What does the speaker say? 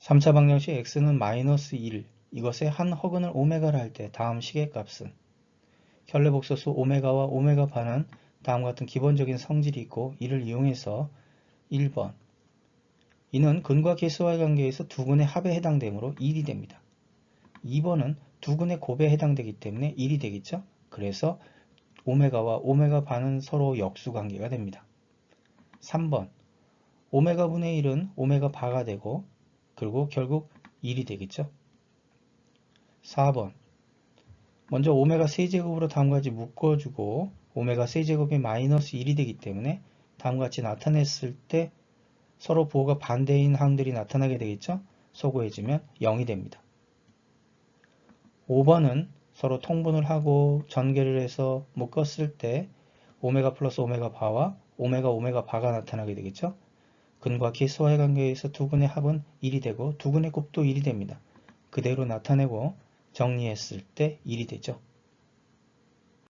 3차 방정식 x는 마이너스 1 이것의 한 허근을 오메가를 할 때 다음 식의 값은 켤레 복소수 오메가와 오메가 반은 다음과 같은 기본적인 성질이 있고 이를 이용해서 1번 이는 근과 계수와의 관계에서 두 근의 합에 해당되므로 1이 됩니다. 2번은 두 근의 곱에 해당되기 때문에 1이 되겠죠. 그래서 오메가와 오메가 반은 서로 역수 관계가 됩니다. 3번 오메가 분의 1은 오메가 바가 되고 그리고 결국 1이 되겠죠. 4번 먼저 오메가 세제곱으로 다음과 같이 묶어주고 오메가 세제곱이 마이너스 1이 되기 때문에 다음과 같이 나타냈을 때 서로 부호가 반대인 항들이 나타나게 되겠죠. 소거해주면 0이 됩니다. 5번은 서로 통분을 하고 전개를 해서 묶었을 때 오메가 플러스 오메가 바와 오메가 오메가 바가 나타나게 되겠죠. 근과 계수와의 관계에서 두 근의 합은 1이 되고 두 근의 곱도 1이 됩니다. 그대로 나타내고 정리했을 때 1이 되죠.